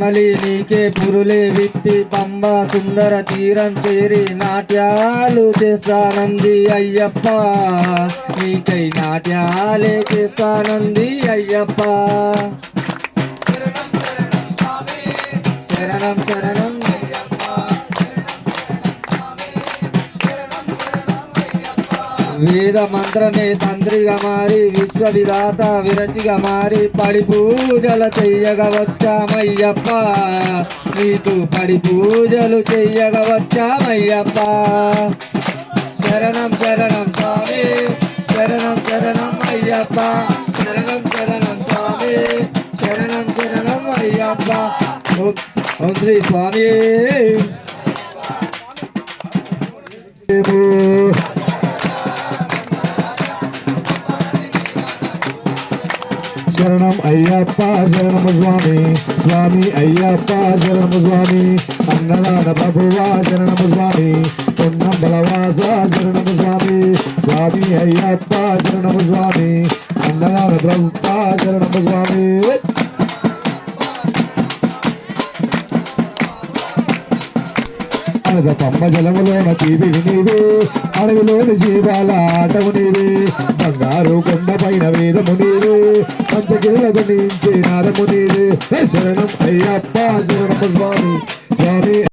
నెమలి నీకే పురులే విత్తి పంబ సుందర తీరం చేరి నాట్యాలు చేస్తానంది అయ్యప్ప. నీకై నాట్యాలే చేస్తానంది అయ్యప్ప. శరణం శరణం. వేద మంత్రమే తంత్రిగా మారి విశ్వ విధాత విరచిగా మారి పడి పూజలు చెయ్యగవచ్చామయ్యప్ప. నీకు పడి పూజలు చెయ్యగవచ్చామయ్యప్ప. శరణం శరణం స్వామి. శరణం శరణం అయ్యప్ప. శరణం శరణం స్వామి. శరణం శరణం అయ్యప్ప. ఓం శ్రీ స్వామి. శరణం అయ్యప్ప శరణము స్వామి. స్వామి అయ్యప్ప శరణము స్వామి. అన్నదాన ప్రభువా శరణము స్వామి. పొన్నం బలవాస శరణము స్వామి. స్వామి అయ్యప్ప శరణము స్వామి. అన్నదాన ప్రభుత్వ శరణము స్వామి. అనద పమ్మ జలములోన తీవి నీవే అడవిలోని జీవాల ఆటవు నీవే. బంగారు కొండ పైన వేదము నీవే పంచగిరులతో నించే నాదము నీవే హే శరణం అయ్యప్ప శరణము స్వామి స్వామి